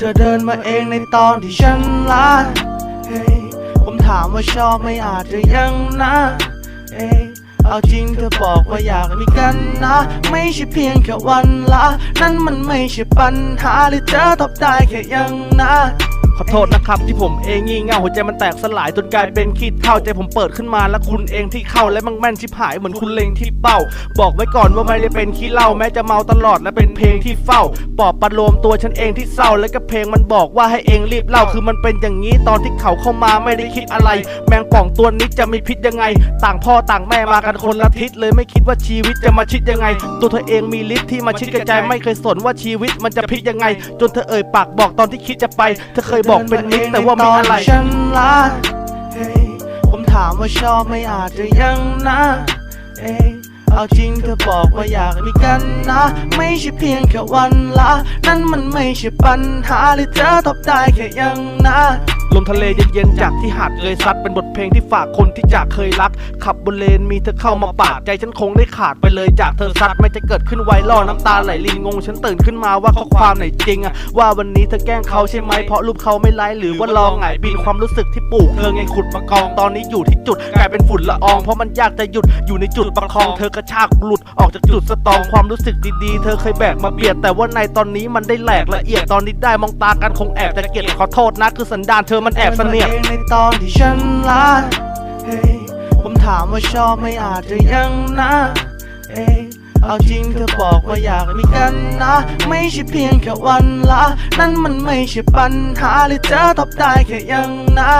ธอเดินมาเองในตอนที่ฉันลาเฮ้ผมถามว่าชอบไม่อาจจะยังนะเอ้ยเอาจริงเธอบอกว่าอยากมีกันนะ ไม่ใช่เพียงแค่วันละ นั่นมันไม่ใช่ปัญหาหรือเธอตอบได้แค่ยังนะ ขอโทษนะครับที่ผมเองงี่เง่าหัวใจมันแตกสลายจนกลายเป็นขี้เท่าใจผมเปิดขึ้นมาแล้วคุณเองที่เข้าและมังแม่นชิบหายเหมือนคุณเลงที่เป้า บอกไว้ก่อนว่าไม่ได้เป็นขี้เหล้าแม้จะเมาตลอดและเป็นเพลงที่เฝ้าปอบประโลมตัวฉันเองที่เศร้าแล้วก็เพลงมันบอกว่าให้เองรีบเล่าคือมันเป็นอย่างนี้ตอนที่เขาเข้ามาไม่ได้คิดอะไร แมงป่องตัวนี้จะมีพิษยังไง ต่างพ่อต่างแม่มากันคนละทิศเลยไม่คิดว่าชีวิตจะมาชิดยังไง ตัวเธอเองมีฤทธิ์ที่มาชิดกระจายไม่เคยสนว่าชีวิตมันจะพลิกยังไง จนเธอเอ่ยปากบอกตอนที่คิดจะไปเธอเคยบอกเป็นมิตรแต่ว่าไม่อะไรฉันลาเฮ้ยผมถามว่าชอบไม่อาจจะยังนะเอ้ยเอาจริงเธอบอกว่าอยากมีกันนะ ไม่ใช่เพียงแค่วันละ นั่นมันไม่ใช่ปัญหาหรือเธอตอบได้แค่ยังนะ ลมทะเลเย็นๆจากที่หาดเลยซัดเป็นบทเพลงที่ฝากคนที่จากเคยรัก ขับบนเลนมีเธอเข้ามาปาดใจฉันคงได้ขาดไปเลยจากเธอซัดไม่จะเกิดขึ้นไวล่อน้ำตาไหลลินงง ฉันตื่นขึ้นมาว่าข้อความไหนจริงอะว่าวันนี้เธอแกล้งเขาใช่ไหมเพราะรูปเขาไม่ไลค์หรือว่าลองไงายบินความรู้สึกที่ปลูกเธอไงขุดประกองตอนนี้อยู่ที่จุดกลายเป็นฝุ่นละอองเพราะมันยากจะหยุดอยู่ในจุดประคองเธอกระชากหลุดออกจากจุดสตองความรู้สึกดีๆ เธอเคยแบกมาเบียดแต่ว่าในตอนนี้มันได้แหลกละเอียดตอนนี้ได้มองตากันคงแอบจะเกลียดขอโทษนะคือสันดานเธอมันแอบเสนียดในตอนที่ฉันลาเฮ้ยผมถามว่าชอบไม่อาจจะยังนะเอ้เอาจริงเธอบอกว่าอยากมีกันนะ ไม่ใช่เพียงแค่วันละ นั่นมันไม่ใช่ปัญหาหรือเธอตอบได้แค่ยังนะ